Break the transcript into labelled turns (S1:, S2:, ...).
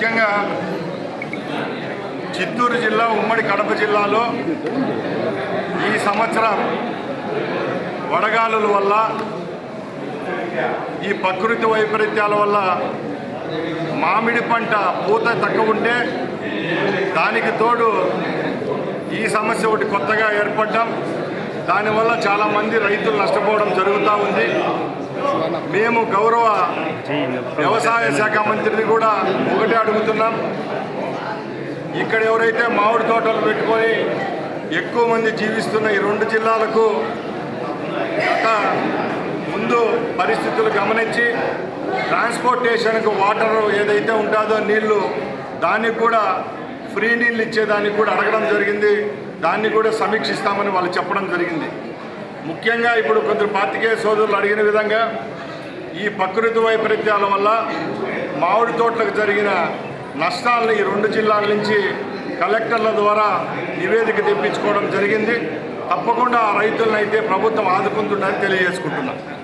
S1: ముఖ్యంగా చిత్తూరు జిల్లా ఉమ్మడి కడప జిల్లాలో ఈ సంవత్సరం వడగాలుల వల్ల ఈ ప్రకృతి వైపరీత్యాల వల్ల మామిడి పంట పూత తక్కువ ఉంటే దానికి తోడు ఈ సమస్య ఒకటి కొత్తగా ఏర్పడ్డం. దానివల్ల చాలామంది రైతులు నష్టపోవడం జరుగుతూ ఉంది. మేము గౌరవ వ్యవసాయ శాఖ మంత్రిని కూడా ఒకటే అడుగుతున్నాం. ఇక్కడ ఎవరైతే మామిడి తోటలు పెట్టుకొని ఎక్కువ మంది జీవిస్తున్న ఈ రెండు జిల్లాలకు గత ముందు పరిస్థితులు గమనించి ట్రాన్స్పోర్టేషన్కు వాటర్ ఏదైతే ఉంటుందో నీళ్ళు దానికి కూడా ఫ్రీ నీళ్ళు ఇచ్చేదానికి కూడా అడగడం జరిగింది. దాన్ని కూడా సమీక్షిస్తామని వాళ్ళు చెప్పడం జరిగింది. ముఖ్యంగా ఇప్పుడు కొందరు పాతికేయ సోదరులు అడిగిన విధంగా ఈ ప్రకృతి వైపరీత్యాల వల్ల మామిడి తోటలకు జరిగిన నష్టాలను ఈ రెండు జిల్లాల నుంచి కలెక్టర్ల ద్వారా నివేదిక తెప్పించుకోవడం జరిగింది. తప్పకుండా ఆ రైతులను అయితే ప్రభుత్వం ఆదుకుంటుందని తెలియజేసుకుంటున్నాను